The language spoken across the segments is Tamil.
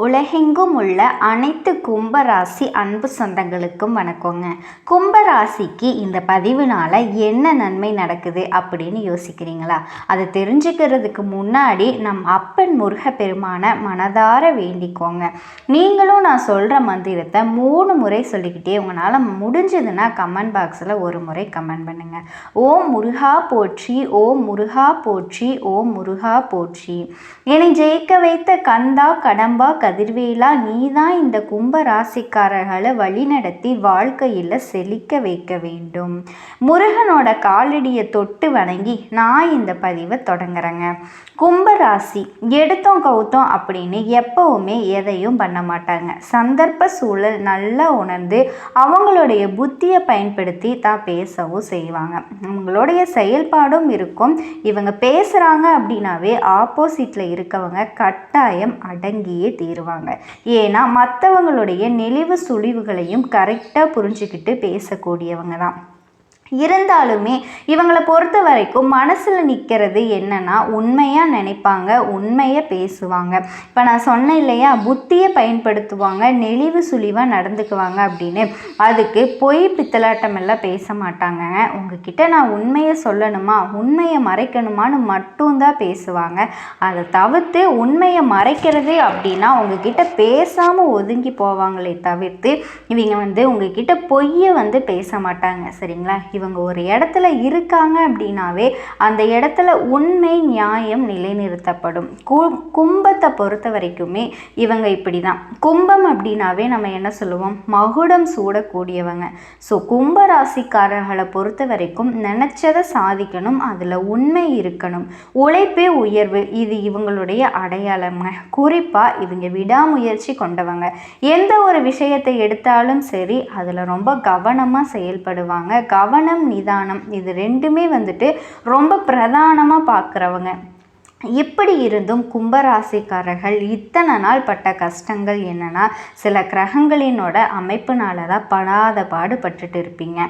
உலகெங்கும் உள்ள அனைத்து கும்பராசி அன்பு சொந்தங்களுக்கும் வணக்கங்க. கும்பராசிக்கு இந்த பதிவுனால என்ன நன்மை நடக்குது அப்படின்னு யோசிக்கிறீங்களா? அதை தெரிஞ்சுக்கிறதுக்கு முன்னாடி நம் அப்பன் முருக பெருமான மனதார வேண்டிக்கோங்க. நீங்களும் நான் சொல்கிற மந்திரத்தை மூணு முறை சொல்லிக்கிட்டே உங்களால் முடிஞ்சதுன்னா கமெண்ட் பாக்ஸில் ஒரு முறை கமெண்ட் பண்ணுங்க. ஓம் முருகா போற்றி ஓம் முருகா போற்றி ஓம் முருகா போற்றி. என்னை ஜெயிக்க வைத்த கந்தா கடம்பா கதிர்வேலா நீதான் இந்த கும்ப ராசிக்காரர்களை வழிநடத்தி வாழ்க்கையில் செழிக்க வைக்க வேண்டும். முருகனோட காலடியை தொட்டு வணங்கி நான் இந்த பதிவை தொடங்குறேங்க. கும்ப ராசி எடுத்தோம் கவுத்தோம் அப்படின்னு எப்பவுமே எதையும் பண்ண மாட்டாங்க. சந்தர்ப்ப சூழல் நல்லா உணர்ந்து அவங்களுடைய புத்தியை பயன்படுத்தி தான் பேசவும் செய்வாங்க. அவங்களுடைய செயல்பாடும் இருக்கும். இவங்க பேசுகிறாங்க அப்படின்னாவே ஆப்போசிட்டில் இருக்கவங்க கட்டாயம் அடங்கியே சொல்லிடுவாங்க ஏன்னா மற்றவங்களுடைய நெளிவு சுழிவுகளையும் கரெக்டாக புரிஞ்சுக்கிட்டு பேசக்கூடியவங்க தான். இருந்தாலுமே இவங்களை பொறுத்த வரைக்கும் மனசில் நிற்கிறது என்னன்னா உண்மையாக நினைப்பாங்க உண்மையை பேசுவாங்க. இப்போ நான் சொன்னேன் இல்லையா புத்தியை பயன்படுத்துவாங்க நெளிவு சுழிவாக நடந்துக்குவாங்க அப்படின்னு. அதுக்கு பொய் பித்தலாட்டம் எல்லாம் பேச மாட்டாங்க. உங்ககிட்ட நான் உண்மையை சொல்லணுமா உண்மையை மறைக்கணுமான்னு மட்டும்தான் பேசுவாங்க. அதை தவிர்த்து உண்மையை மறைக்கிறது அப்படின்னா உங்ககிட்ட பேசாமல் ஒதுங்கி போவாங்களே தவிர்த்து இவங்க வந்து உங்ககிட்ட பொய்யை வந்து பேச மாட்டாங்க. சரிங்களா? இவங்க ஒரு இடத்துல இருக்காங்க அப்படின்னாவே அந்த இடத்துல உண்மை நியாயம் நிலைநிறுத்தப்படும். கு கும்பத்தை பொறுத்த வரைக்குமே இவங்க இப்படி தான் கும்பம் அப்படின்னாவே நம்ம என்ன சொல்லுவோம்? மகுடம் சூடக்கூடியவங்க. ஸோ கும்ப ராசிக்காரர்களை பொறுத்த வரைக்கும் நினச்சதை சாதிக்கணும் அதில் உண்மை இருக்கணும். உழைப்பே உயர்வு இது இவங்களுடைய அடையாளம்ங்க. குறிப்பாக இவங்க விடாமுயற்சி கொண்டவங்க. எந்த ஒரு விஷயத்தை எடுத்தாலும் சரி அதில் ரொம்ப கவனமாக செயல்படுவாங்க. கவனம் நிதானம். இது ரெண்டுமே வந்துட்டு ரொம்ப பிரதானமாக பார்க்குறவங்க இப்படி இருந்தும் கும்பராசிக்காரர்கள் இத்தனை நாள் பட்ட கஷ்டங்கள் என்னென்னா சில கிரகங்களினோட அமைப்புனால தான் படாத பாடுபட்டுட்டு இருப்பீங்க.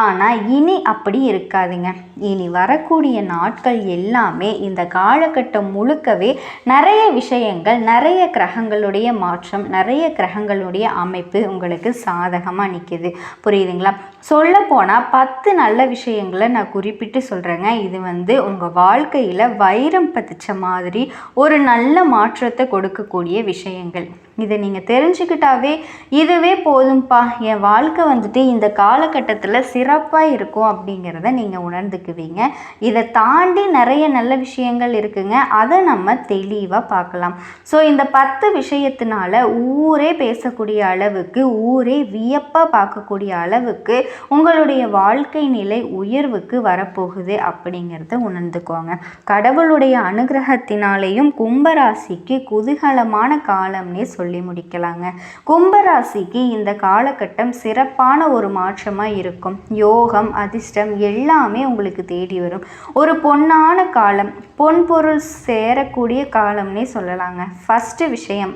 ஆனால் இனி அப்படி இருக்காதுங்க. இனி வரக்கூடிய நாட்கள் எல்லாமே இந்த காலகட்டம் முழுக்கவே நிறைய விஷயங்கள் நிறைய கிரகங்களுடைய மாற்றம் நிறைய கிரகங்களுடைய அமைப்பு உங்களுக்கு சாதகமாக நிற்கிது புரியுதுங்களா? சொல்ல போனால் பத்து நல்ல விஷயங்களை நான் குறிப்பிட்டு சொல்கிறேங்க இது வந்து உங்கள் வாழ்க்கையில் வைரம் பதிச்ச மாதிரி ஒரு நல்ல மாற்றத்தை கொடுக்கக்கூடிய விஷயங்கள். இதை நீங்கள் தெரிஞ்சுக்கிட்டாவே இதுவே போதும்ப்பா என் வாழ்க்கை வந்துட்டு இந்த காலகட்டத்தில் சிறப்பாக இருக்கும் அப்படிங்கிறத நீங்கள் உணர்ந்துக்குவீங்க. இதை தாண்டி நிறைய நல்ல விஷயங்கள் இருக்குங்க. அதை நம்ம தெளிவாக பார்க்கலாம். ஸோ இந்த பத்து விஷயத்தினால ஊரே பேசக்கூடிய அளவுக்கு ஊரே வியப்பாக பார்க்கக்கூடிய அளவுக்கு உங்களுடைய வாழ்க்கை நிலை உயர்வுக்கு வரப்போகுது அப்படிங்கிறத உணர்ந்துக்கோங்க. கடவுளுடைய அனுகிரகத்தினாலேயும் கும்பராசிக்கு குதூகலமான காலம்னே சொல்லி சொல்லி முடிக்கலாங்க. கும்பராசிக்கு இந்த காலகட்டம் சிறப்பான ஒரு மாற்றமாக இருக்கும். யோகம் அதிர்ஷ்டம் எல்லாமே உங்களுக்கு தேடி வரும். ஒரு பொன்னான காலம் பொன் பொருள் சேரக்கூடிய காலம்னே சொல்லலாங்க. ஃபஸ்ட்டு விஷயம்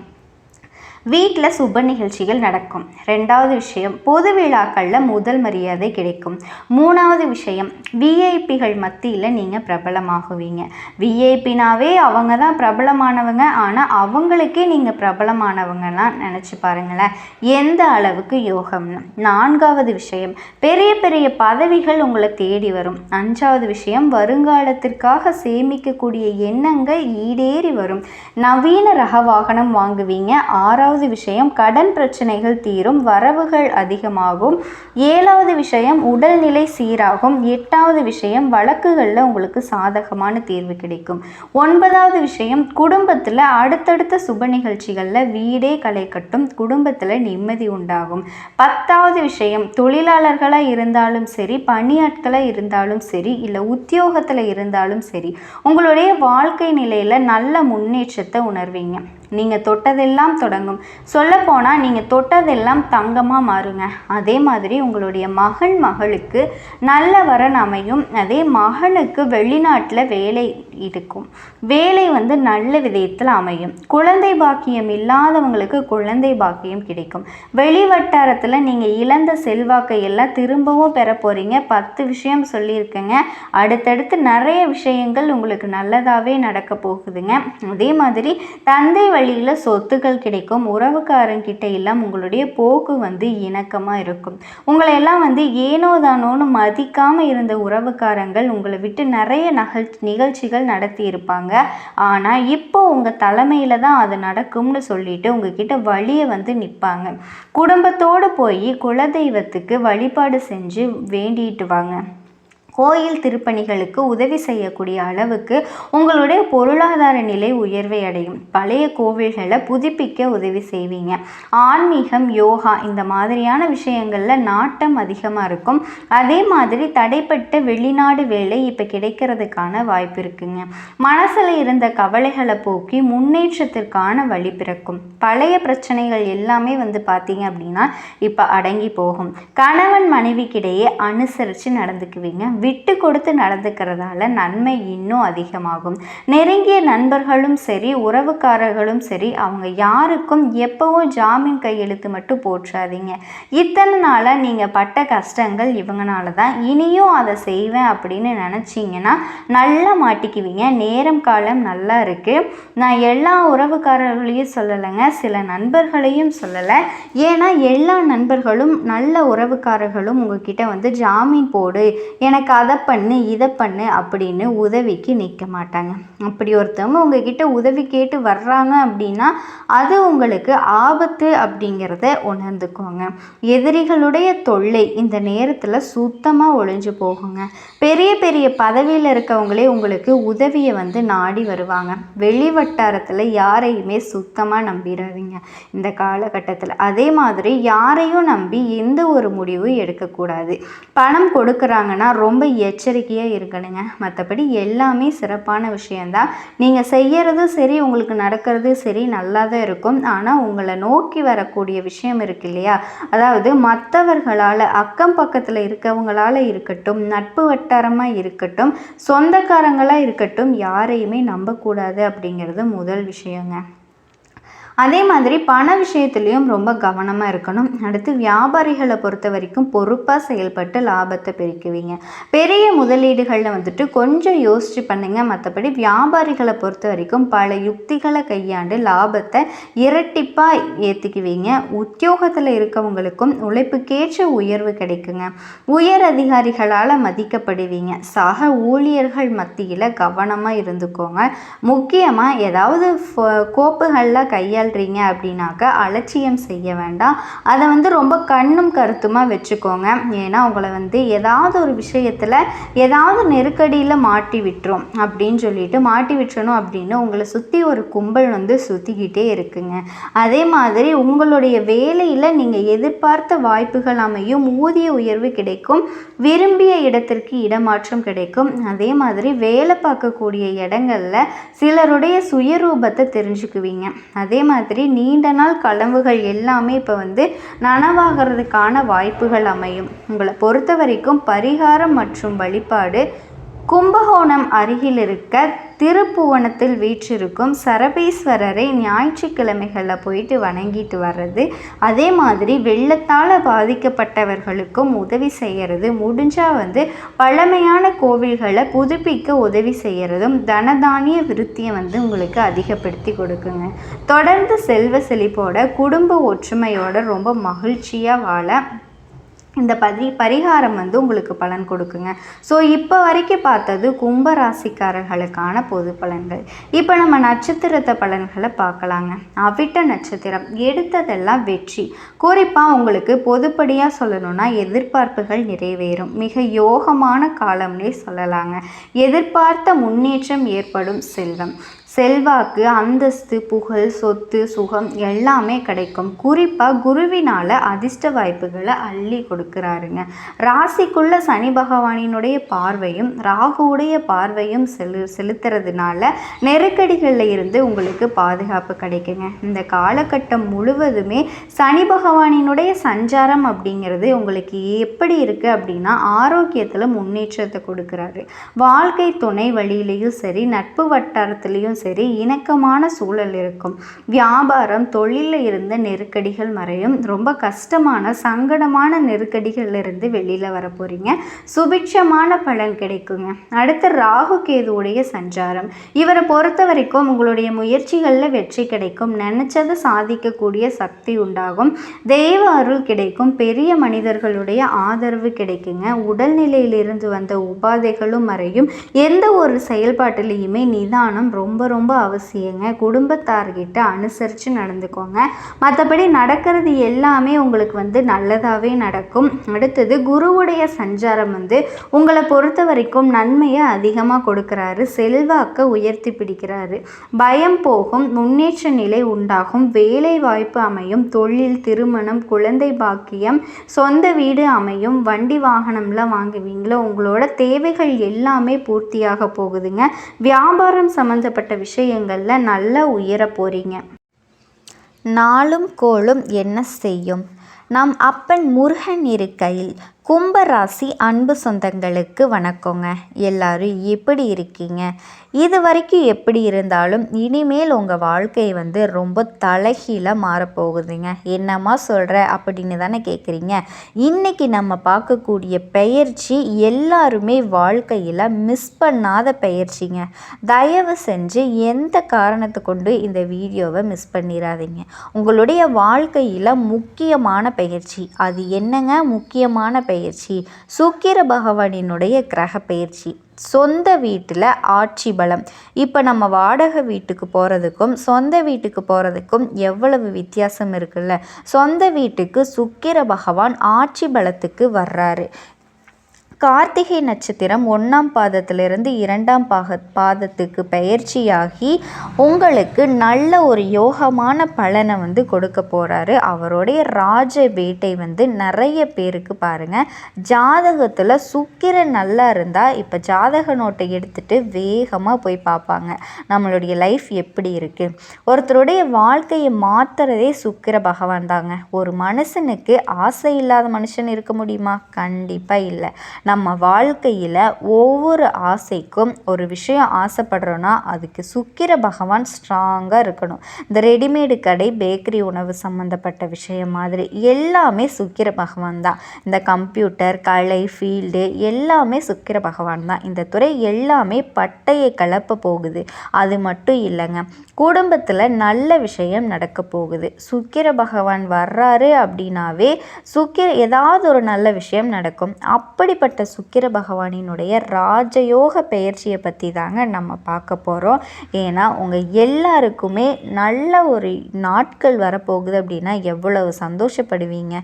வீட்டில் சுப நிகழ்ச்சிகள் நடக்கும். ரெண்டாவது விஷயம் பொது விழாக்களில் முதல் மரியாதை கிடைக்கும். மூணாவது விஷயம் விஐபிகள் மத்தியில் நீங்கள் பிரபலமாகுவீங்க. விஐபினாவே அவங்க தான் பிரபலமானவங்க. ஆனால் அவங்களுக்கே நீங்கள் பிரபலமானவங்கலாம் நினச்சி பாருங்களேன். எந்த அளவுக்கு யோகம்னு. நான்காவது விஷயம் பெரிய பெரிய பதவிகள் உங்களை தேடி வரும். அஞ்சாவது விஷயம் வருங்காலத்திற்காக சேமிக்கக்கூடிய எண்ணங்கள் ஈடேறி வரும். நவீன ரக வாகனம் வாங்குவீங்க. ஆறாவது ஆறாவது விஷயம் கடன் பிரச்சனைகள் தீரும் வரவுகள் அதிகமாகும். ஏழாவது விஷயம் உடல்நிலை சீராகும். எட்டாவது விஷயம் வழக்குகளில் உங்களுக்கு சாதகமான தீர்வு கிடைக்கும். ஒன்பதாவது விஷயம் குடும்பத்தில் அடுத்தடுத்த சுப நிகழ்ச்சிகளில் வீடே களை கட்டும் குடும்பத்தில் நிம்மதி உண்டாகும். பத்தாவது விஷயம் தொழிலாளர்களாக இருந்தாலும் சரி பணியாட்களாக இருந்தாலும் சரி இல்லை உத்தியோகத்தில் இருந்தாலும் சரி உங்களுடைய வாழ்க்கை நிலையில் நல்ல முன்னேற்றத்தை உணர்வீங்க. நீங்கள் தொட்டதெல்லாம் தொடங்கும். சொல்லப்போனால் நீங்கள் தொட்டதெல்லாம் தங்கமாக மாறுங்க. அதே மாதிரி உங்களுடைய மகன் மகளுக்கு நல்ல வரன் அமையும். அதே மகனுக்கு வெளிநாட்டில் வேலை இருக்கும். வேலை வந்து நல்ல விதயத்தில் அமையும். குழந்தை பாக்கியம் இல்லாதவங்களுக்கு குழந்தை பாக்கியம் கிடைக்கும். வெளி வட்டாரத்தில் நீங்கள் இழந்த செல்வாக்கை எல்லாம் திரும்பவும் பெற போகிறீங்க பத்து விஷயம் சொல்லியிருக்கேங்க. அடுத்தடுத்து நிறைய விஷயங்கள் உங்களுக்கு நல்லதாகவே நடக்க போகுதுங்க. அதே மாதிரி தந்தை வழியில் சொத்துக்கள் கிடைக்கும். உறவுக்காரங்கிட்ட எல்லாம் உங்களுடைய போக்கு வந்து இணக்கமாக இருக்கும். உங்களை எல்லாம் வந்து ஏனோ தானோன்னு மதிக்காமல் இருந்த உறவுக்காரங்கள் உங்களை விட்டு நிறைய நகல் நிகழ்ச்சிகள் நடத்தி இருப்பாங்க. ஆனால் இப்போ உங்கள் தலைமையில் தான் அது நடக்கும்னு சொல்லிட்டு உங்ககிட்ட வழியை வந்து நிற்பாங்க குடும்பத்தோடு போய் குலதெய்வத்துக்கு வழிபாடு செஞ்சு வேண்டிட்டு வாங்க. கோயில் திருப்பணிகளுக்கு உதவி செய்யக்கூடிய அளவுக்கு உங்களுடைய பொருளாதார நிலை உயர்வை அடையும். பழைய கோவில்களை புதுப்பிக்க உதவி செய்வீங்க. ஆன்மீகம் யோகா இந்த மாதிரியான விஷயங்களில் நாட்டம் அதிகமாக இருக்கும். அதே மாதிரி தடைப்பட்ட வெளிநாடு வேலை இப்போ கிடைக்கிறதுக்கான வாய்ப்பு இருக்குங்க. மனசில் இருந்த கவலைகளை போக்கி முன்னேற்றத்திற்கான வழி பிறக்கும். பழைய பிரச்சனைகள் எல்லாமே வந்து பார்த்தீங்க அப்படின்னா இப்போ அடங்கி போகும். கணவன் மனைவிக்கிடையே அனுசரித்து நடந்துக்குவீங்க. விட்டு கொடுத்து நடந்துக்கிறதால நன்மை இன்னும் அதிகமாகும். நெருங்கிய நண்பர்களும் சரி உறவுக்காரர்களும் சரி அவங்க யாருக்கும் எப்பவும் ஜாமீன் கையெழுத்து மட்டும் போற்றாதீங்க. இத்தனை நாளாக நீங்கள் பட்ட கஷ்டங்கள் இவங்கனால தான். இனியும் அதை செய்வேன் அப்படின்னு நினச்சிங்கன்னா நல்லா மாட்டிக்குவீங்க. நேரம் காலம் நல்லா இருக்குது நான் எல்லா உறவுக்காரர்களையும் சொல்லலைங்க. சில நண்பர்களையும் சொல்லலை. ஏன்னா எல்லா நண்பர்களும் நல்ல உறவுக்காரர்களும் உங்ககிட்ட வந்து ஜாமீன் போடு. எனக்கு அதை பண்ணு இதை பண்ணு அப்படின்னு உதவிக்கு நிற்க மாட்டாங்க. அப்படி ஒருத்தவங்க உங்ககிட்ட உதவி கேட்டு வர்றாங்க அப்படின்னா அது உங்களுக்கு ஆபத்து அப்படிங்கிறத உணர்ந்துக்கோங்க. எதிரிகளுடைய தொல்லை இந்த நேரத்தில் சுத்தமாக ஒழிஞ்சு போகுங்க. பெரிய பெரிய பதவியில் இருக்கவங்களே உங்களுக்கு உதவியை வந்து நாடி வருவாங்க. வெளி வட்டாரத்தில் யாரையுமே சுத்தமாக நம்பிடாதீங்க இந்த காலகட்டத்தில் அதே மாதிரி யாரையும் நம்பி எந்த ஒரு முடிவும் எடுக்கக்கூடாது. பணம் கொடுக்குறாங்கன்னா ரொம்ப எச்சரிக்கையாக இருக்கணுங்க. மற்றபடி எல்லாமே சிறப்பான விஷயந்தான் நீங்கள் செய்கிறதும் சரி உங்களுக்கு நடக்கிறது சரி நல்லா தான் இருக்கும். ஆனால் உங்களை நோக்கி வரக்கூடிய விஷயம் இருக்கு இல்லையா? அதாவது மற்றவர்களால் அக்கம் பக்கத்தில் இருக்கவங்களால் இருக்கட்டும் நட்பு வட்டாரமாக இருக்கட்டும் சொந்தக்காரங்களாக இருக்கட்டும் யாரையுமே நம்பக்கூடாது அப்படிங்கிறது முதல் விஷயங்க. அதே மாதிரி பண விஷயத்துலேயும் ரொம்ப கவனமாக இருக்கணும். அடுத்து வியாபாரிகளை பொறுத்த வரைக்கும் பொறுப்பாக செயல்பட்டு லாபத்தை பெருக்குவீங்க. பெரிய முதலீடுகளில் வந்துட்டு கொஞ்சம் யோசிச்சு பண்ணுங்க. மற்றபடி வியாபாரிகளை பொறுத்த வரைக்கும் பல யுக்திகளை கையாண்டு லாபத்தை இரட்டிப்பாக ஏற்றுக்குவீங்க உத்தியோகத்தில் இருக்கவங்களுக்கும் உழைப்புக்கேற்ற உயர்வு கிடைக்குங்க. உயர் அதிகாரிகளால் மதிக்கப்படுவீங்க. சக ஊழியர்கள் மத்தியில் கவனமாக இருந்துக்கோங்க. முக்கியமாக ஏதாவது கோப்புகளில் கையால் கையாளுறீங்க அப்படின்னாக்க அலட்சியம் செய்ய வேண்டாம். அதை வந்து ரொம்ப கண்ணும் கருத்துமாக வச்சுக்கோங்க. ஏன்னா உங்களை வந்து ஏதாவது ஒரு விஷயத்தில் ஏதாவது நெருக்கடியில் மாட்டி விட்டுரும் அப்படின்னு சொல்லிட்டு மாட்டி விட்டுறணும் அப்படின்னு உங்களை சுற்றி ஒரு கும்பல் வந்து சுற்றிக்கிட்டே இருக்குங்க. அதே மாதிரி உங்களுடைய வேலையில் நீங்கள் எதிர்பார்த்த வாய்ப்புகள் அமையும். ஊதிய உயர்வு கிடைக்கும். விரும்பிய இடத்திற்கு இடமாற்றம் கிடைக்கும். அதே மாதிரி வேலை பார்க்கக்கூடிய இடங்களில் சிலருடைய சுயரூபத்தை தெரிஞ்சுக்குவீங்க. அதே மாதிரி நீண்ட நாள் கனவுகள் எல்லாமே இப்போ வந்து நனவாகிறதுக்கான வாய்ப்புகள் அமையும். உங்களை பொறுத்த வரைக்கும் பரிகாரம் மற்றும் வழிபாடு கும்பகோணம் அருகில் இருக்க திருப்புவனத்தில் வீற்றிருக்கும் சரபேஸ்வரரை ஞாயிற்றுக்கிழமைகளில் போயிட்டு வணங்கிட்டு வர்றது. அதே மாதிரி வெள்ளத்தால் பாதிக்கப்பட்டவர்களுக்கும் உதவி செய்கிறது முடிஞ்சால் வந்து பழமையான கோவில்களை புதுப்பிக்க உதவி செய்கிறதும் தனதானிய விருத்தியை வந்து உங்களுக்கு அதிகப்படுத்தி கொடுக்குங்க. தொடர்ந்து செல்வ செழிப்போட குடும்ப ஒற்றுமையோட ரொம்ப மகிழ்ச்சியாக வாழ இந்த பரி பரிகாரம் வந்து உங்களுக்கு பலன் கொடுக்குங்க. ஸோ இப்போ வரைக்கும் பார்த்தது கும்ப ராசிக்காரர்களுக்கான பொது பலன்கள். இப்போ நம்ம நட்சத்திரத்தை பலன்களை பார்க்கலாங்க. அவிட்ட நட்சத்திரம் எடுத்ததெல்லாம் வெற்றி. குறிப்பாக உங்களுக்கு பொதுப்படியாக சொல்லணும்னா எதிர்பார்ப்புகள் நிறைவேறும். மிக யோகமான காலம்னே சொல்லலாங்க. எதிர்பார்த்த முன்னேற்றம் ஏற்படும் செல்வம். செல்வாக்கு அந்தஸ்து புகழ் சொத்து சுகம் எல்லாமே கிடைக்கும். குறிப்பாக குருவினால் அதிர்ஷ்ட வாய்ப்புகளை அள்ளி கொடுக்குறாருங்க. ராசிக்குள்ள சனி பகவானினுடைய பார்வையும் ராகுவுடைய பார்வையும் செலு செலுத்துறதுனால நெருக்கடிகளில் இருந்து உங்களுக்கு பாதுகாப்பு கிடைக்குங்க. இந்த காலகட்டம் முழுவதுமே சனி பகவானினுடைய சஞ்சாரம் அப்படிங்கிறது உங்களுக்கு எப்படி இருக்குது அப்படின்னா ஆரோக்கியத்தில் முன்னேற்றத்தை கொடுக்குறாரு. வாழ்க்கை துணை வழியிலையும் சரி நட்பு வட்டாரத்துலேயும் சரி இணக்கமான சூழல் இருக்கும். வியாபாரம் தொழிலில் இருந்த நெருக்கடிகள் மறையும். ரொம்ப கஷ்டமான சங்கடமான நெருக்கடிகள்லேருந்து வெளியில் வர போகிறீங்க சுபிட்சமான பலன் கிடைக்குங்க. அடுத்து ராகு கேதுவுடைய சஞ்சாரம். இவரை பொறுத்த வரைக்கும் உங்களுடைய முயற்சிகளில் வெற்றி கிடைக்கும். நினச்சதை சாதிக்கக்கூடிய சக்தி உண்டாகும். தெய்வ அருள் கிடைக்கும். பெரிய மனிதர்களுடைய ஆதரவு கிடைக்குங்க. உடல்நிலையிலிருந்து வந்த உபாதைகளும் மறையும். எந்த ஒரு செயல்பாட்டிலையுமே நிதானம் ரொம்ப ரொம்ப அவசியங்க. குடும்பத்தார்கிட்ட அனுசரித்து நடந்துக்கோங்க. மற்றபடி நடக்கிறது எல்லாமே உங்களுக்கு வந்து நல்லதாகவே நடக்கும். அடுத்தது குருவுடைய சஞ்சாரம் வந்து உங்களை பொறுத்த வரைக்கும் நன்மையை அதிகமாக கொடுக்குறாரு. செல்வாக்க உயர்த்தி பிடிக்கிறாரு. பயம் போகும் முன்னேற்ற நிலை உண்டாகும். வேலை வாய்ப்பு அமையும் தொழில் திருமணம் குழந்தை பாக்கியம் சொந்த வீடு அமையும் வண்டி வாகனம்லாம் வாங்குவீங்களோ உங்களோட தேவைகள் எல்லாமே பூர்த்தியாக போகுதுங்க. வியாபாரம் சம்மந்தப்பட்ட விஷயங்களில் நல்லா உயர போகிறீங்க நாளும் கோளும் என்ன செய்யும்? நம் அப்பன் முருகன் இருக்கையில் கும்பராசி அன்பு சொந்தங்களுக்கு வணக்கங்க. எல்லாரும் எப்படி இருக்கீங்க? இது வரைக்கும் எப்படி இருந்தாலும் இனிமேல் உங்கள் வாழ்க்கை வந்து ரொம்ப தலைகீழாக மாறப்போகுதுங்க. என்னம்மா சொல்கிற அப்படின்னு தானே கேட்குறீங்க இன்றைக்கி நம்ம பார்க்கக்கூடிய பயிற்சி எல்லாருமே வாழ்க்கையில் மிஸ் பண்ணாத பயிற்சிங்க தயவு செஞ்சு எந்த காரணத்தை கொண்டு இந்த வீடியோவை மிஸ் பண்ணிடாதீங்க உங்களுடைய வாழ்க்கையில் முக்கியமான பயிற்சி அது என்னங்க? முக்கியமான பயிற்சி பயிற்சி சுக்கிர பகவானினுடைய கிரக பயிற்சி. சொந்த வீட்டில் ஆட்சி பலம். இப்போ நம்ம வாடகை வீட்டுக்கு போகிறதுக்கும் சொந்த வீட்டுக்கு போகிறதுக்கும் எவ்வளவு வித்தியாசம் இருக்குல்ல? சொந்த வீட்டுக்கு சுக்கிர பகவான் ஆட்சி பலத்துக்கு வர்றாரு. கார்த்திகை நட்சத்திரம் ஒன்றாம் பாதத்திலிருந்து இரண்டாம் பாக பாதத்துக்கு பயிற்சியாகி உங்களுக்கு நல்ல ஒரு யோகமான பலனை வந்து கொடுக்க போகிறாரு அவருடைய ராஜ வேட்டை வந்து நிறைய பேருக்கு பாருங்கள் ஜாதகத்தில் சுக்கிரன் நல்லா இருந்தால் இப்போ ஜாதக நோட்டை எடுத்துகிட்டு வேகமாக போய் பார்ப்பாங்க. நம்மளுடைய லைஃப் எப்படி இருக்குது ஒருத்தருடைய வாழ்க்கையை மாற்றுறதே சுக்கிர பகவான் தாங்க. ஒரு மனுஷனுக்கு ஆசை இல்லாத மனுஷன் இருக்க முடியுமா? கண்டிப்பாக இல்லை. நம்ம வாழ்க்கையில் ஒவ்வொரு ஆசைக்கும் ஒரு விஷயம் ஆசைப்படுறோன்னா அதுக்கு சுக்கிர பகவான் ஸ்ட்ராங்காக இருக்கணும். இந்த ரெடிமேடு கடை பேக்கரி உணவு சம்மந்தப்பட்ட விஷயம் மாதிரி எல்லாமே சுக்கிர பகவான் தான். இந்த கம்ப்யூட்டர் கலை ஃபீல்டு எல்லாமே சுக்கிர பகவான் தான். இந்த துறை எல்லாமே பட்டையை கலப்ப போகுது. அது மட்டும் இல்லைங்க குடும்பத்தில் நல்ல விஷயம் நடக்க போகுது. சுக்கிர பகவான் வர்றாரு அப்படின்னாவே சுக்கிர ஏதாவது ஒரு நல்ல விஷயம் நடக்கும். அப்படிப்பட்ட ஏற்பட்ட சுக்கிர பகவானினுடைய ராஜயோக பெயர்ச்சியை பற்றி தாங்க நம்ம பார்க்க போகிறோம் ஏன்னா உங்கள் எல்லாருக்குமே நல்ல ஒரு நாட்கள் வரப்போகுது அப்படின்னா எவ்வளவு சந்தோஷப்படுவீங்க?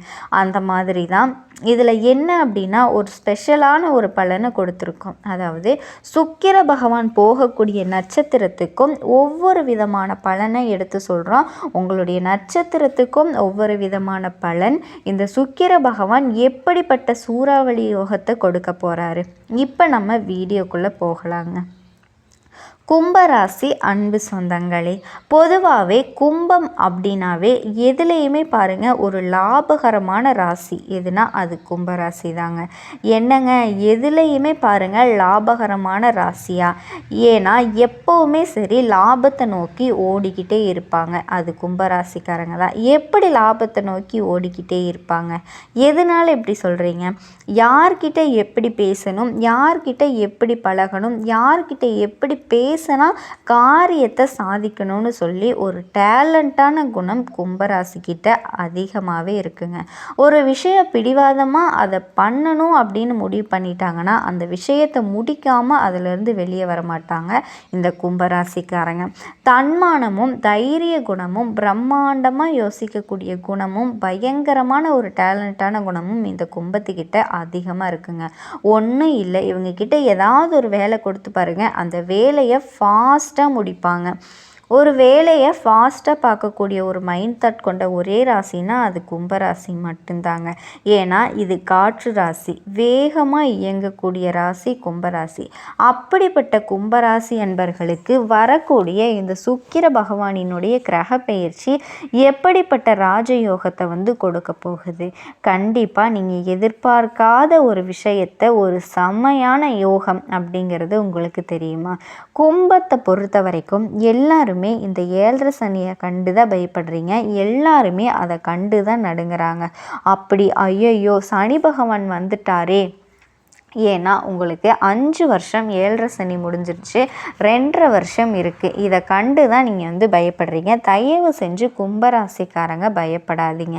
அந்த மாதிரி தான். இதில் என்ன அப்படின்னா ஒரு ஸ்பெஷலான ஒரு பலனை கொடுத்துருக்கோம். அதாவது சுக்கிர பகவான் போகக்கூடிய நட்சத்திரத்துக்கும் ஒவ்வொரு விதமான பலனை எடுத்து சொல்கிறோம் உங்களுடைய நட்சத்திரத்துக்கும் ஒவ்வொரு விதமான பலன். இந்த சுக்கிர பகவான் எப்படிப்பட்ட சூறாவளி யோகத்தை கொடுக்க போகிறாரு இப்போ நம்ம வீடியோக்குள்ளே போகலாங்க. கும்பராசி அன்பு சொந்தங்களே பொதுவாகவே கும்பம் அப்படின்னாவே எதுலேயுமே பாருங்கள் ஒரு லாபகரமான ராசி. எதுனா அது கும்பராசி தாங்க. என்னங்க? எதுலேயுமே பாருங்கள் லாபகரமான ராசியா? ஏன்னா எப்போவுமே சரி லாபத்தை நோக்கி ஓடிக்கிட்டே இருப்பாங்க. அது கும்பராசிக்காரங்க தான். எப்படி லாபத்தை நோக்கி ஓடிக்கிட்டே இருப்பாங்க? எதனால் இப்படி சொல்கிறீங்க யார்கிட்ட எப்படி பேசணும்? யார்கிட்ட எப்படி பழகணும்? யார்கிட்ட எப்படி பேச பேசினா காரியத்தை சாதிக்கணும்னு சொல்லி ஒரு டேலண்ட்டான குணம் கும்பராசிக்கிட்ட அதிகமாகவே இருக்குங்க. ஒரு விஷயம் பிடிவாதமாக அதை பண்ணணும் அப்படின்னு முடிவு பண்ணிட்டாங்கன்னா அந்த விஷயத்தை முடிக்காமல் அதிலிருந்து வெளியே வர மாட்டாங்க இந்த கும்பராசிக்காரங்க. தன்மானமும் தைரிய குணமும் பிரம்மாண்டமாக யோசிக்கக்கூடிய குணமும் பயங்கரமான ஒரு டேலண்ட்டான குணமும் இந்த கும்பத்துக்கிட்ட அதிகமாக இருக்குங்க. ஒன்றும் இல்லை. இவங்க கிட்ட ஏதாவது ஒரு வேலை கொடுத்து பாருங்கள் அந்த வேலையை ஃபாஸ்ட்டாக முடிப்பாங்க. ஒரு வேலையை ஃபாஸ்ட்டாக பார்க்கக்கூடிய ஒரு மைண்ட் தாட் கொண்ட ஒரே ராசினா அது கும்பராசி மட்டும்தாங்க. ஏன்னா இது காற்று ராசி. வேகமாக இயங்கக்கூடிய ராசி கும்பராசி. அப்படிப்பட்ட கும்பராசி அன்பர்களுக்கு வரக்கூடிய இந்த சுக்கிர பகவானினுடைய கிரக பயிற்சி எப்படிப்பட்ட ராஜயோகத்தை வந்து கொடுக்க போகுது? கண்டிப்பாக நீங்கள் எதிர்பார்க்காத ஒரு விஷயத்தை ஒரு செம்மையான யோகம் அப்படிங்கிறது உங்களுக்கு தெரியுமா? கும்பத்தை பொறுத்த வரைக்கும் எல்லாருமே எல்லாருமே இந்த ஏழரை சனியை கண்டு தான் பயப்படுறீங்க. எல்லாருமே அதை கண்டு தான் நடுங்கிறாங்க. அப்படி ஐயையோ சனி பகவான் வந்துட்டாரே. ஏன்னா உங்களுக்கு அஞ்சு வருஷம் ஏழரை சனி முடிஞ்சிருச்சு ரெண்டரை வருஷம் இருக்குது இதை கண்டு தான் நீங்கள் வந்து பயப்படுறீங்க. தயவு செஞ்சு கும்பராசிக்காரங்க பயப்படாதீங்க.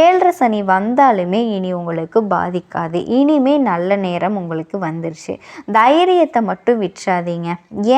ஏழரை சனி வந்தாலுமே இனி உங்களுக்கு பாதிக்காது. இனிமே நல்ல நேரம் உங்களுக்கு வந்துருச்சு. தைரியத்தை மட்டும் விற்றாதீங்க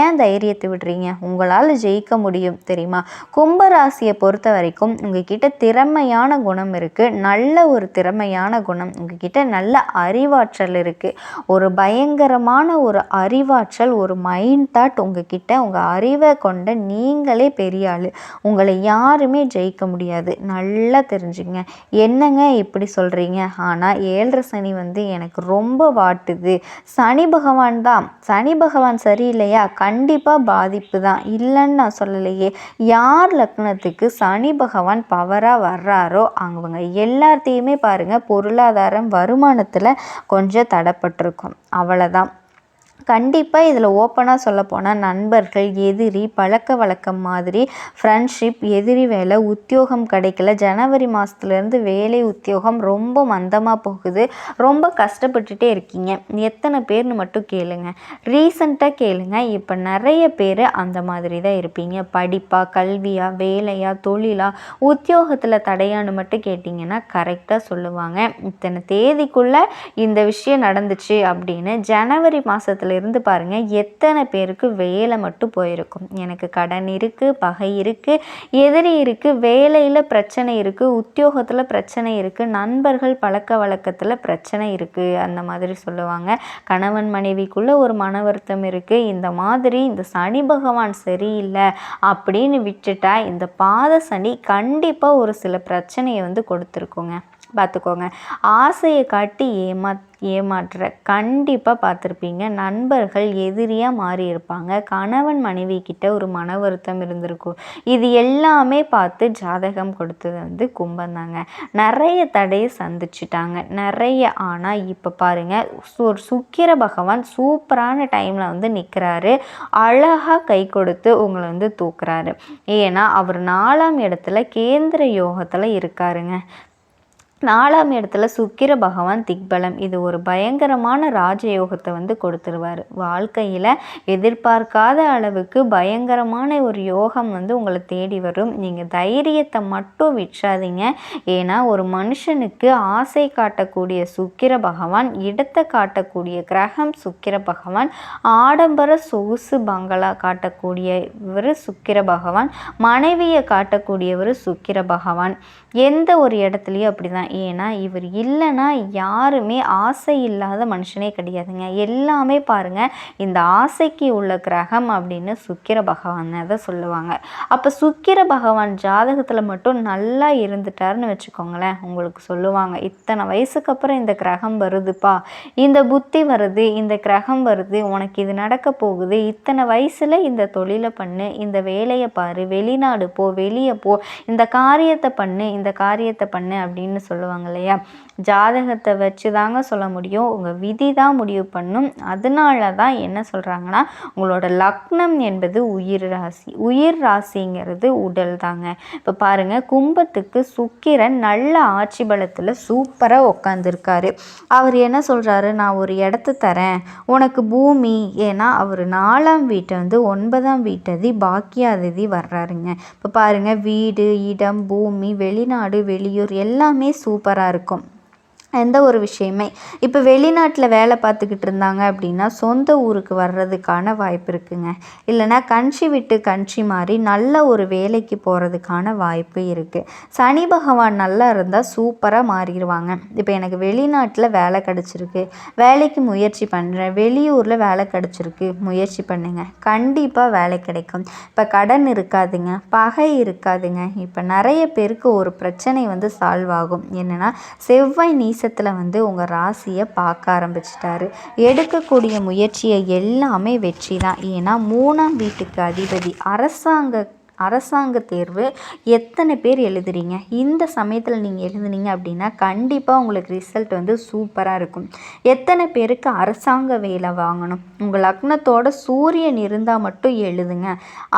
ஏன் தைரியத்தை விடுறீங்க உங்களால் ஜெயிக்க முடியும் தெரியுமா? கும்பராசியை பொறுத்த வரைக்கும் உங்ககிட்ட திறமையான குணம் இருக்குது நல்ல ஒரு திறமையான குணம் உங்ககிட்ட நல்ல அறிவாற்றல் இருக்குது ஒரு பயங்கரமான ஒரு அறிவாற்றல் ஒரு மைண்ட் தாட் உங்ககிட்ட உங்கள் அறிவை கொண்ட நீங்களே பெரிய ஆள். உங்களை யாருமே ஜெயிக்க முடியாது. நல்லா தெரிஞ்சுங்க. என்னங்க இப்படி சொல்கிறீங்க ஆனால் ஏழரை சனி வந்து எனக்கு ரொம்ப வாட்டுது. சனி பகவான் தான். சனி பகவான் சரியில்லையா? கண்டிப்பாக பாதிப்பு தான். இல்லைன்னு நான் சொல்லலையே. யார் லக்னத்துக்கு சனி பகவான் பவராக வர்றாரோ அவங்க எல்லாத்தையுமே பாருங்கள் பொருளாதாரம் வருமானத்தில் கொஞ்சம் தடப்பட்டு இருக்கும். அவ்வளோதான் கண்டிப்பாக இதில் ஓப்பனாக சொல்லப்போனால் நண்பர்கள் எதிரி பழக்க வழக்கம் மாதிரி ஃப்ரெண்ட்ஷிப் எதிரி வேலை உத்தியோகம் கிடைக்கல. ஜனவரி மாதத்துலேருந்து வேலை உத்தியோகம் ரொம்ப மந்தமாக போகுது. ரொம்ப கஷ்டப்பட்டுட்டே இருக்கீங்க. எத்தனை பேர்னு மட்டும் கேளுங்க. ரீசண்டாக கேளுங்க. இப்போ நிறைய பேர் அந்த மாதிரி தான் இருப்பீங்க. படிப்பா கல்வியா வேலையா தொழிலா உத்தியோகத்தில் தடையான்னு மட்டும் கேட்டிங்கன்னா கரெக்டாக சொல்லுவாங்க. இத்தனை தேதிக்குள்ளே இந்த விஷயம் நடந்துச்சு அப்படின்னு ஜனவரி மாதத்துல இருந்து பாருங்கள் எத்தனை பேருக்கு வேலை மட்டும் போயிருக்கும். எனக்கு கடன் இருக்குது பகை இருக்குது எதிரி இருக்குது வேலையில் பிரச்சனை இருக்குது உத்தியோகத்தில் பிரச்சனை இருக்குது நண்பர்கள் பழக்க வழக்கத்தில் பிரச்சனை இருக்குது அந்த மாதிரி சொல்லுவாங்க. கணவன் மனைவிக்குள்ளே ஒரு மன வருத்தம் இருக்குது இந்த மாதிரி இந்த சனி பகவான் சரியில்லை அப்படின்னு விட்டுட்டா இந்த பாத சனி கண்டிப்பாக ஒரு சில பிரச்சனையை வந்து கொடுத்துருக்குங்க. பார்த்துக்கோங்க. ஆசையை காட்டி ஏமா ஏமாற்ற கண்டிப்பாக பார்த்துருப்பீங்க. நண்பர்கள் எதிரியாக மாறி இருப்பாங்க கணவன் மனைவி கிட்ட ஒரு மன வருத்தம் இருந்திருக்கும். இது எல்லாமே பார்த்து ஜாதகம் கொடுத்தது வந்து கும்பம் தாங்க. நிறைய தடையை சந்திச்சிட்டாங்க. நிறைய ஆனால் இப்போ பாருங்கள் ஒரு சுக்கிர பகவான் சூப்பரான டைமில் வந்து நிற்கிறாரு அழகாக கை கொடுத்து உங்களை வந்து தூக்குறாரு. ஏன்னா அவர் நாலாம் இடத்துல கேந்திர யோகத்தில் இருக்காருங்க. நாலாம் இடத்துல சுக்கிர பகவான் திக்பலம். இது ஒரு பயங்கரமான ராஜயோகத்தை வந்து கொடுத்துருவார். வாழ்க்கையில் எதிர்பார்க்காத அளவுக்கு பயங்கரமான ஒரு யோகம் வந்து உங்களை தேடி வரும். நீங்கள் தைரியத்தை மட்டும் விற்றாதீங்க ஏன்னா ஒரு மனுஷனுக்கு ஆசை காட்டக்கூடிய சுக்கிர பகவான் இடத்தை காட்டக்கூடிய கிரகம் சுக்கிர பகவான் ஆடம்பர சொகுசு பங்களா காட்டக்கூடியவர் சுக்கிர பகவான் மனைவியை காட்டக்கூடியவர் சுக்கிர பகவான். எந்த ஒரு இடத்துலையும் அப்படி தான் ஏன்னா இவர் இல்லைன்னா யாருமே ஆசை இல்லாத மனுஷனே கிடையாதுங்க. எல்லாமே பாருங்கள் இந்த ஆசைக்கு உள்ள கிரகம் அப்படின்னு சுக்கிர பகவான் தான் சொல்லுவாங்க. அப்போ சுக்கிர பகவான் ஜாதகத்தில் மட்டும் நல்லா இருந்துட்டாருன்னு வச்சுக்கோங்களேன் உங்களுக்கு சொல்லுவாங்க இத்தனை வயசுக்கு அப்புறம் இந்த கிரகம் வருதுப்பா இந்த புத்தி வருது இந்த கிரகம் வருது உனக்கு இது நடக்க போகுது இத்தனை வயசில் இந்த தொழிலை பண்ணு இந்த வேலையை பாரு வெளிநாடு போ வெளியே போ இந்த காரியத்தை பண்ணு இந்த காரியத்தை பண்ணு அப்படின்னு சொல்லுவாங்க. இல்லையா ஜாதகத்தை வச்சு தாங்க சொல்ல முடியும். உங்கள் விதி தான் முடிவு பண்ணும். அதனால தான் என்ன சொல்கிறாங்கன்னா உங்களோட லக்னம் என்பது உயிர் ராசி. உயிர் ராசிங்கிறது உடல் தாங்க இப்போ பாருங்கள் கும்பத்துக்கு சுக்கிரன் நல்ல ஆட்சி பலத்தில் சூப்பராக உட்காந்துருக்காரு அவர் என்ன சொல்கிறாரு நான் ஒரு இடத்த தரேன். உனக்கு பூமி. ஏன்னா அவர் நாலாம் வீட்டை வந்து ஒன்பதாம் வீட்டதி பாக்கியாதிதி வர்றாருங்க. இப்போ பாருங்கள் வீடு இடம் பூமி வெளிநாடு வெளியூர் எல்லாமே சூப்பராக இருக்கும். எந்த ஒரு விஷயமே. இப்போ வெளிநாட்டில் வேலை பார்த்துக்கிட்டு இருந்தாங்க அப்படின்னா சொந்த ஊருக்கு வர்றதுக்கான வாய்ப்பு இருக்குங்க. இல்லைனா கண்ட்ரி விட்டு கன்ட்ரி மாதிரி நல்ல ஒரு வேலைக்கு போகிறதுக்கான வாய்ப்பு இருக்குது சனி பகவான் நல்லா இருந்தால் சூப்பராக மாறிடுவாங்க. இப்போ எனக்கு வெளிநாட்டில் வேலை கிடச்சிருக்கு. வேலைக்கு முயற்சி பண்ணுறேன் வெளியூரில் வேலை கிடச்சிருக்கு. முயற்சி பண்ணுங்க. கண்டிப்பாக வேலை கிடைக்கும். இப்போ கடன் இருக்காதுங்க. பகை இருக்காதுங்க. இப்போ நிறைய பேருக்கு ஒரு பிரச்சனை வந்து சால்வ் ஆகும். என்னென்னா செவ்வாய் நீசத்தில் வந்து உங்கள் ராசியை பார்க்க ஆரம்பிச்சிட்டாரு. எடுக்கக்கூடிய முயற்சியை எல்லாமே வெற்றி தான் ஏன்னா மூணாம் வீட்டுக்கு அதிபதி அரசாங்க அரசாங்க தேர்வு எத்தனை பேர் எழுதுறீங்க? இந்த சமயத்தில் நீங்கள் எழுதுனீங்க அப்படின்னா கண்டிப்பாக உங்களுக்கு ரிசல்ட் வந்து சூப்பராக இருக்கும். எத்தனை பேருக்கு அரசாங்க வேலை வாங்கணும்? உங்கள் லக்னத்தோட சூரியன் இருந்தால் மட்டும் எழுதுங்க.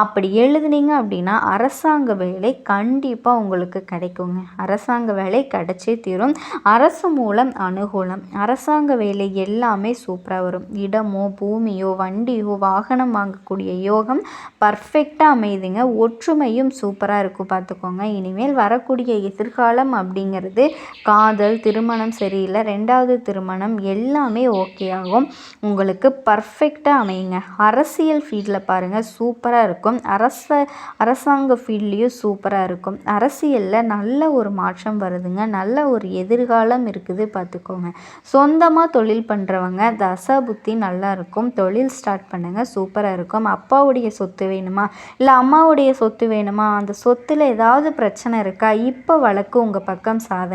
அப்படி எழுதுனீங்க அப்படின்னா அரசாங்க வேலை கண்டிப்பாக உங்களுக்கு கிடைக்குங்க. அரசாங்க வேலை கிடைச்சே தீரும். அரசு மூலம் அனுகூலம். அரசாங்க வேலை எல்லாமே சூப்பராக வரும். இடமோ பூமியோ வண்டியோ வாகனம் வாங்கக்கூடிய யோகம் பர்ஃபெக்டாக அமையுதுங்க. ஒற்றுமையும் சூப்பராக இருக்கும் பார்த்துக்கோங்க. இனிமேல் வரக்கூடிய எதிர்காலம் அப்படிங்கிறது காதல் திருமணம் சரியில்லை. ரெண்டாவது திருமணம் எல்லாமே ஓகே ஆகும். உங்களுக்கு பர்ஃபெக்டாக அமையுங்க. அரசியல் ஃபீல்டில் பாருங்கள் சூப்பராக இருக்கும். அரச அரசாங்க ஃபீல்ட்லேயும் சூப்பராக இருக்கும். அரசியலில் நல்ல ஒரு மாற்றம் வருதுங்க. நல்ல ஒரு எதிர்காலம் இருக்குது பார்த்துக்கோங்க. சொந்தமாக தொழில் பண்ணுறவங்க தசா புத்தி நல்லா இருக்கும். தொழில் ஸ்டார்ட் பண்ணுங்கள் சூப்பராக இருக்கும். அப்பாவுடைய சொத்து வேணுமா? இல்லை அம்மாவுடைய சொத்து வேணுமா? அந்த சொத்தில் ஏதாவது பிரச்சனை இருக்கா? இப்போ வழக்கு உங்கள் பக்கம் சாதனை.